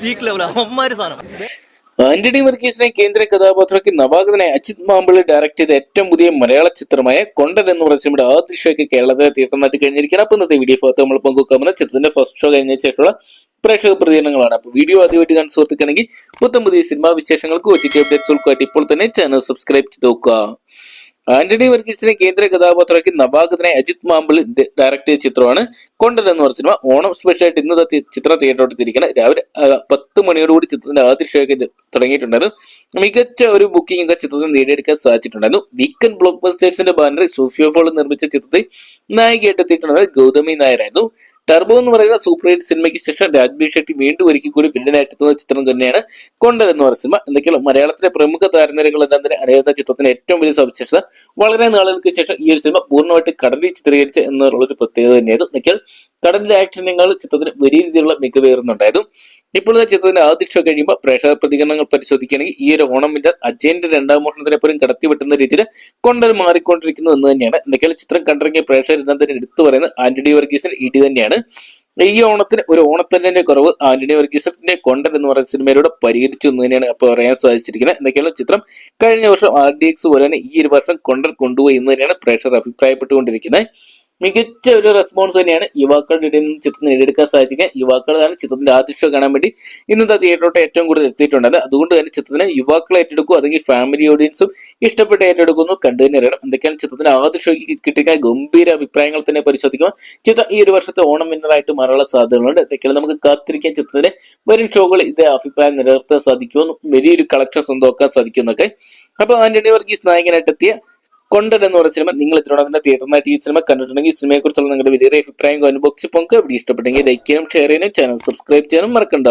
Peak സാധനം. ആന്റണി വർഗീസിനെ കേന്ദ്ര കഥാപാത്രമാക്കി നവാഗതനെ Ajith മാമ്പിളി direct ചെയ്ത ഏറ്റവും പുതിയ മലയാള ചിത്രമായ കൊണ്ടൻ എന്ന് പറഞ്ഞ സിനിമയുടെ ആദ്യ ഷോയ്ക്ക് കേരളത്തിലെ തിയേറ്ററിനായിട്ട് കഴിഞ്ഞിരിക്കണം അപ്പൊ ഇന്നത്തെ വീഡിയോ ഭാഗത്ത് നമ്മൾ പങ്കുവെക്കാമെന്ന ചിത്രത്തിന്റെ ഫസ്റ്റ് ഷോ കഴിഞ്ഞ ശേഷമുള്ള പ്രേക്ഷക പ്രതികരണങ്ങളാണ്. അപ്പൊ വീഡിയോ ആദ്യമായിട്ട് കാണാൻ സുഹൃത്തുക്കണെങ്കിൽ പുത്തം പുതിയ സിനിമാ വിശേഷങ്ങൾക്ക് ഒ ടി ടി അപ്ഡേറ്റ്സുകൾക്കായിട്ട് ഇപ്പോൾ തന്നെ ചാനൽ സബ്സ്ക്രൈബ് ചെയ്ത് നോക്കുക. ആന്റണി വർഗീസിനെ കേന്ദ്ര കഥാപാത്രമാക്കി നവാഗതനെ അജിത് മാമ്പിൾ ഡയറക്ട് ചെയ്ത ചിത്രമാണ് കൊണ്ടൻ എന്ന് പറഞ്ഞ സിനിമ. ഓണം സ്പെഷ്യൽ ആയിട്ട് ഇന്ന് ചിത്രം തിയേറ്ററോട്ട് തിരിക്കണം രാവിലെ പത്ത് മണിയോടുകൂടി ചിത്രത്തിന്റെ ആദ്യ ഷോയ്ക്ക് തുടങ്ങിയിട്ടുണ്ടായിരുന്നു. മികച്ച ഒരു ബുക്കിംഗ് ഒക്കെ ചിത്രത്തിന് നേടിയെടുക്കാൻ സാധിച്ചിട്ടുണ്ടായിരുന്നു. വീക്കെൻഡ് ബ്ലോക്ക് ബസ്റ്റേഴ്സിന്റെ ബാനറിൽ സൂഫിയോ ഫോൾ നിർമ്മിച്ച ചിത്രത്തിൽ നായികയായിട്ട് എത്തിയിട്ടുണ്ടായിരുന്നത് ഗൗതമി നായരായിരുന്നു. ടർബോ എന്ന് പറയുന്ന സൂപ്പർ ഹിറ്റ് സിനിമയ്ക്ക് ശേഷം രാജ്ബീർ ഷെട്ടി വീണ്ടും ഒരിക്കൽ കൂടി വില്ലനായിട്ട് എത്തുന്ന ചിത്രം തന്നെയാണ് കൊണ്ടൽ എന്ന് പറയുന്ന സിനിമ. എന്തൊക്കെയാണ്? മലയാളത്തിലെ പ്രമുഖ താരനിരകളെല്ലാം തന്നെ അണിയുന്ന ചിത്രത്തിന് ഏറ്റവും വലിയ സവിശേഷത. വളരെ നാളുകൾക്ക് ശേഷം ഈ ഒരു സിനിമ പൂർണമായിട്ട് കടലിൽ ചിത്രീകരിച്ച എന്നുള്ളൊരു പ്രത്യേകത തന്നെയായിരുന്നു. എന്തൊക്കെയാൽ കടലിലെ ആക്ഷനുകൾ ചിത്രത്തിന് വലിയ രീതിയിലുള്ള മികവേറുന്നുണ്ടായിരുന്നു ഇപ്പോൾ ചിത്രത്തിന്റെ ആദ്യ ഷോ കഴിയുമ്പോൾ പ്രേക്ഷക പ്രതികരണങ്ങൾ പരിശോധിക്കുകയാണെങ്കിൽ ഈ ഒരു ഓണം വിന്റർ അജയന്റെ രണ്ടാം മോഷണത്തിനെ പോലും കടത്തി വെട്ടുന്ന രീതിയിൽ കൊണ്ടൽ മാറിക്കൊണ്ടിരിക്കുന്നു എന്ന് തന്നെയാണ്. എന്തൊക്കെയാണ് ചിത്രം കണ്ടിറങ്ങിയ പ്രേക്ഷകർ ഇന്നും തന്നെ എടുത്തു പറയുന്നത് ആന്റണി വർഗീസിന് ഇടി തന്നെയാണ്. ഈ ഓണത്തിന് ഒരു ഓണത്തന്നെ കുറവ് ആന്റണി വർഗീസിന്റെ കൊണ്ടൻ എന്ന് പറയുന്ന സിനിമയിലൂടെ പരിഹരിച്ചു എന്ന് തന്നെയാണ് അപ്പോൾ പറയാൻ സാധിച്ചിരിക്കുന്നത്. എന്തൊക്കെയാണ് ചിത്രം കഴിഞ്ഞ വർഷം ആർ ഡി എക്സ് പോലെ തന്നെ ഈ ഒരു വർഷം കൊണ്ടൻ കൊണ്ടുപോയി എന്ന് തന്നെയാണ് പ്രേക്ഷകർ അഭിപ്രായപ്പെട്ടുകൊണ്ടിരിക്കുന്നത്. മികച്ച ഒരു റെസ്പോൺസ് തന്നെയാണ് യുവാക്കളുടെ ഇടയിൽ നിന്ന് ചിത്രം നേടിയെടുക്കാൻ സാധിക്കുക യുവാക്കളാണ് ചിത്രത്തിന്റെ ആദ്യ ഷോ കാണാൻ വേണ്ടി ഇന്നത്തെ തിയേറ്ററോട്ട് ഏറ്റവും കൂടുതൽ എത്തിയിട്ടുണ്ട് അതുകൊണ്ട് തന്നെ ചിത്രത്തിന് യുവാക്കൾ ഏറ്റെടുക്കും അല്ലെങ്കിൽ ഫാമിലി ഓഡിയൻസും ഇഷ്ടപ്പെട്ട് ഏറ്റെടുക്കുന്നു. കണ്ടു തന്നെ അറിയണം. എന്തൊക്കെയാണ് ചിത്രത്തിന്റെ ആദ്യ ഷോയ്ക്ക് കിട്ടിയ ഗംഭീര അഭിപ്രായങ്ങൾ തന്നെ പരിശോധിക്കുമ്പോൾ ചിത്രം ഈ ഒരു വർഷത്തെ ഓണം വിന്നറായിട്ട് മാറാനുള്ള സാധ്യതകളുണ്ട്. എന്തൊക്കെയാണ് നമുക്ക് കാത്തിരിക്കാൻ ചിത്രത്തിന്റെ വരും ഷോകൾ ഇതേ അഭിപ്രായം നിലനിർത്താൻ സാധിക്കുമെന്നും വലിയൊരു കളക്ഷൻ സ്വന്തമാക്കാൻ സാധിക്കുന്നൊക്കെ അപ്പൊ ആന്റണി വർഗീസ് നായകനായിട്ട് എത്തിയ കൊണ്ടൻ എന്ന് പറഞ്ഞ സിനിമ നിങ്ങൾ ഇതിനോടൊപ്പം തന്നെ ഈ സിനിമ കണ്ടിട്ടുണ്ടെങ്കിൽ ഈ സിനിമയെ കുറിച്ചുള്ള നിങ്ങളുടെ വലിയ അഭിപ്രായം അനുഭവിച്ചു പൊങ്ക ഇവിടെ ഇഷ്ടപ്പെട്ടെങ്കിൽ ലൈക്ക് ചെയ്യാനും ഷെയർ ചെയ്യാനും ചാനൽ സബ്സ്ക്രൈബ് ചെയ്യാനും മറക്കണ്ട.